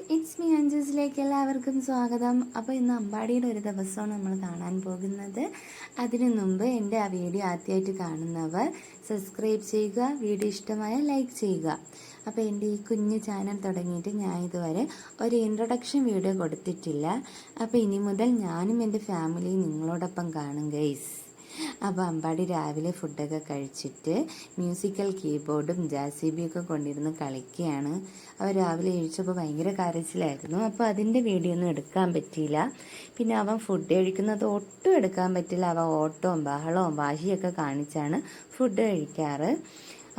It's me അഞ്ചസിലേക്ക് എല്ലാവർക്കും സ്വാഗതം. അപ്പോൾ ഇന്ന് അമ്പാടിയുടെ ഒരു ദിവസമാണ് നമ്മൾ കാണാൻ പോകുന്നത്. അതിനു മുമ്പ് എന്റെ ആ വീഡിയോ ആദ്യമായിട്ട് കാണുന്നവർ സബ്സ്ക്രൈബ് ചെയ്യുക വീഡിയോ ഇഷ്ടമായ ലൈക്ക് ചെയ്യുക. അപ്പോൾ എന്റെ ഈ കുഞ്ഞു ചാനൽ തുടങ്ങിയിട്ട് ഞാൻ ഇതുവരെ ഒരു ഇൻട്രൊഡക്ഷൻ വീഡിയോ കൊടുത്തിട്ടില്ല. അപ്പോൾ ഇനി മുതൽ ഞാനും എന്റെ ഫാമിലിയും നിങ്ങളോടൊപ്പം കാണും ഗൈസ് അപ്പോൾ അമ്പാടി രാവിലെ ഫുഡൊക്കെ കഴിച്ചിട്ട് മ്യൂസിക്കൽ കീബോർഡും ജാസിബിയൊക്കെ കൊണ്ടിരുന്ന് കളിക്കുകയാണ്. അവൻ രാവിലെ എഴുതിച്ചപ്പോൾ ഭയങ്കര കരച്ചിലായിരുന്നു. അപ്പോൾ അതിന്റെ വീഡിയോ ഒന്നും എടുക്കാൻ പറ്റിയില്ല. പിന്നെ അവൻ ഫുഡ് കഴിക്കുന്നത് ഒട്ടും എടുക്കാൻ പറ്റില്ല. അവൻ ഓട്ടവും ബഹളവും വാശിയൊക്കെ കാണിച്ചാണ് ഫുഡ് കഴിക്കാറ്.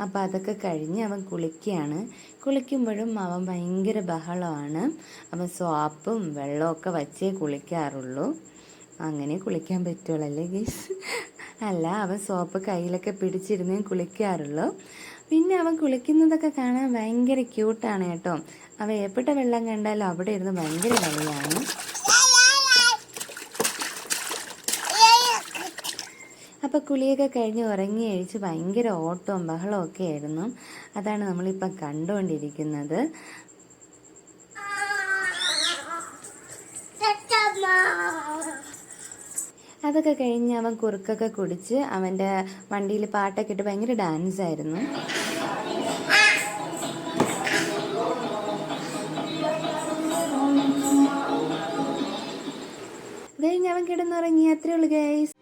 അപ്പോൾ അതൊക്കെ കഴിഞ്ഞ് അവൻ കുളിക്കുകയാണ്. കുളിക്കുമ്പോഴും അവൻ ഭയങ്കര ബഹളമാണ്. അവൻ സോപ്പും വെള്ളമൊക്കെ വച്ചേ കുളിക്കാറുള്ളൂ. അങ്ങനെ കുളിക്കാൻ പറ്റുള്ളൂ അല്ലേ ഗീസ്? അല്ല അവൻ സോപ്പ് കയ്യിലൊക്കെ പിടിച്ചിരുന്നേ കുളിക്കാറുള്ളൂ. പിന്നെ അവൻ കുളിക്കുന്നതൊക്കെ കാണാൻ ഭയങ്കര ക്യൂട്ടാണ് കേട്ടോ. അവൻ എപ്പോഴത്തെ വെള്ളം കണ്ടാലും അവിടെ ഇരുന്ന് ഭയങ്കര കളിയാണ്. അപ്പോൾ കുളിയൊക്കെ കഴിഞ്ഞ് ഉറങ്ങി അഴിച്ച് ഭയങ്കര ഓട്ടവും ബഹളവും ഒക്കെ ആയിരുന്നു. അതാണ് നമ്മളിപ്പം കണ്ടുകൊണ്ടിരിക്കുന്നത്. അതൊക്കെ കഴിഞ്ഞ് അവൻ കുറുക്കൊക്കെ കുടിച്ച് അവന്റെ വണ്ടിയിൽ പാട്ടൊക്കെ ഇട്ട് ഭയങ്കര ഡാൻസ് ആയിരുന്നു. കഴിഞ്ഞ് അവൻ കിടന്നുറങ്ങി. അത്രേ ഗൈസ്